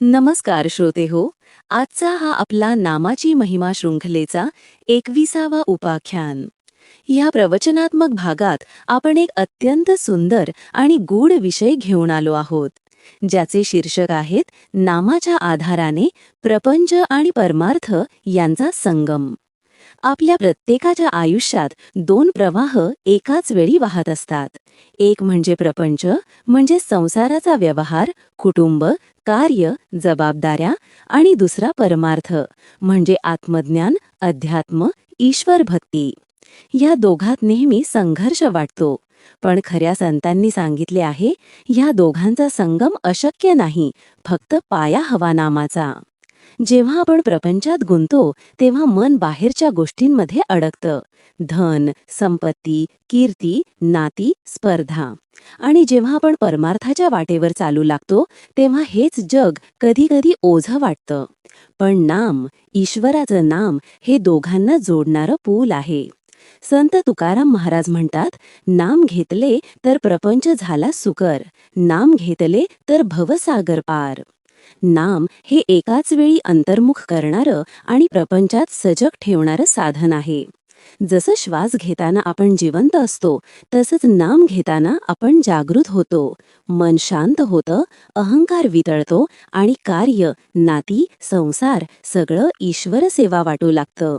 नमस्कार श्रोते हो आजचा हा आपला नामाची महिमा शृंखलेचा एकविसावा उपाख्यान. ह्या प्रवचनात्मक भागात आपण एक अत्यंत सुंदर आणि गूढ विषय घेऊन आलो आहोत ज्याचे शीर्षक आहेत नामाच्या आधाराने प्रपंच आणि परमार्थ यांचा संगम. आपल्या प्रत्येकाच्या आयुष्यात दोन प्रवाह एकाच वेळी वाहत असतात. एक म्हणजे प्रपंच म्हणजे संसाराचा व्यवहार कुटुंब कार्य जबाबदाऱ्या आणि दुसरा परमार्थ म्हणजे आत्मज्ञान अध्यात्म ईश्वर भक्ती. या दोघात नेहमी संघर्ष वाटतो. पण खऱ्या संतांनी सांगितले आहे ह्या दोघांचा संगम अशक्य नाही फक्त पाया हवा नामाचा. जेव्हा आपण प्रपंचात गुंतो तेव्हा मन बाहेरच्या गोष्टींमध्ये अडकतं. धन संपत्ती कीर्ती नाती स्पर्धा. आणि जेव्हा आपण परमार्थाच्या वाटेवर चालू लागतो तेव्हा हेच जग कधी कधी ओझं वाटतं. पण नाम ईश्वराचं नाम हे दोघांना जोडणारं पूल आहे. संत तुकाराम महाराज म्हणतात नाम घेतले तर प्रपंच झाला सुकर. नाम घेतले तर भवसागर पार. नाम हे एकाच वेळी अंतर्मुख करणारं आणि प्रपंचात सजग ठेवणारं साधन आहे. जसं श्वास घेताना आपण जिवंत असतो तसंच नाम घेताना आपण जागृत होतो. मन शांत होतं अहंकार वितळतो आणि कार्य नाती संसार सगळं ईश्वर सेवा वाटू लागतं.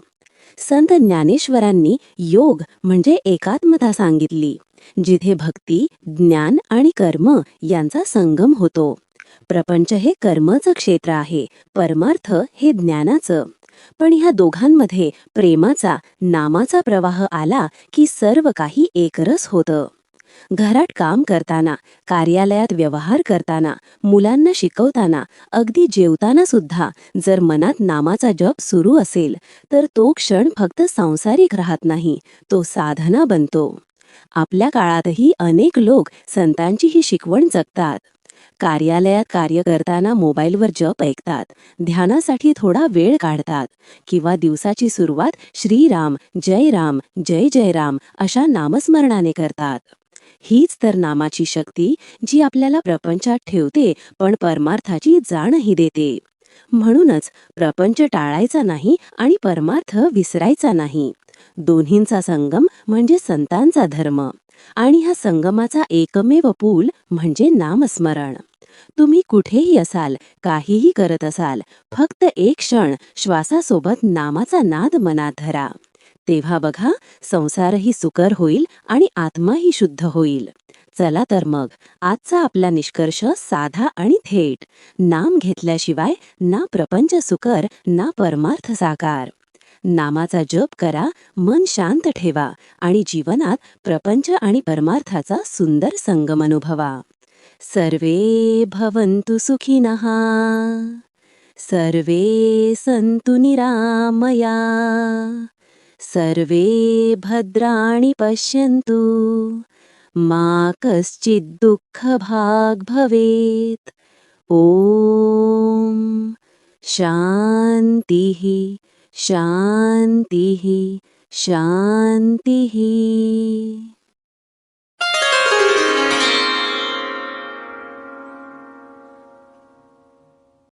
संत ज्ञानेश्वरांनी योग म्हणजे एकात्मता सांगितली जिथे भक्ती ज्ञान आणि कर्म यांचा संगम होतो. प्रपंच हे कर्माचं क्षेत्र आहे परमार्थ हे ज्ञानाचं. पण ह्या दोघांमध्ये प्रेमाचा नामाचा प्रवाह आला की सर्व काही एकरस होतं. घरात काम करताना कार्यालयात व्यवहार करताना मुलांना शिकवताना अगदी जेवताना सुद्धा जर मनात नामाचा जप सुरू असेल तर तो क्षण फक्त सांसारिक राहत नाही तो साधना बनतो. आपल्या काळातही अनेक लोक संतांची ही शिकवण जगतात. कार्यालयात कार्य करताना मोबाईलवर जप ऐकतात. ध्यानासाठी थोडा वेळ काढतात. किंवा दिवसाची सुरुवात श्रीराम जय राम जय जय राम अशा नामस्मरणाने करतात. हीच तर नामाची शक्ती जी आपल्याला प्रपंचात ठेवते पण परमार्थाची जाणही देते. म्हणूनच प्रपंच टाळायचा नाही आणि परमार्थ विसरायचा नाही. दोन्हींचा संगम म्हणजे संतांचा धर्म. आणि ह्या संगमाचा एकमेव पूल म्हणजे नामस्मरण. तुम्ही कुठेही असाल काहीही करत असाल फक्त एक क्षण श्वासासोबत नामाचा नाद मनात धरा. तेव्हा बघा संसारही सुकर होईल आणि आत्माही शुद्ध होईल. चला तर मग आजचा आपला निष्कर्ष साधा आणि थेट. नाम घेतल्याशिवाय ना प्रपंच सुकर ना परमार्थ साकार. नामाचा जप करा मन शांत ठेवा आणि जीवनात प्रपंच आणि परमार्थाचा सुंदर संगम अनुभवा. सर्वे भवन्तु सुखिनः सर्वे सन्तु निरामया। सर्वे भद्राणि पश्यन्तु। मा कश्चित् दुःखभाग् भवेत्। ॐ शान्तिः। शान्तिः शान्तिः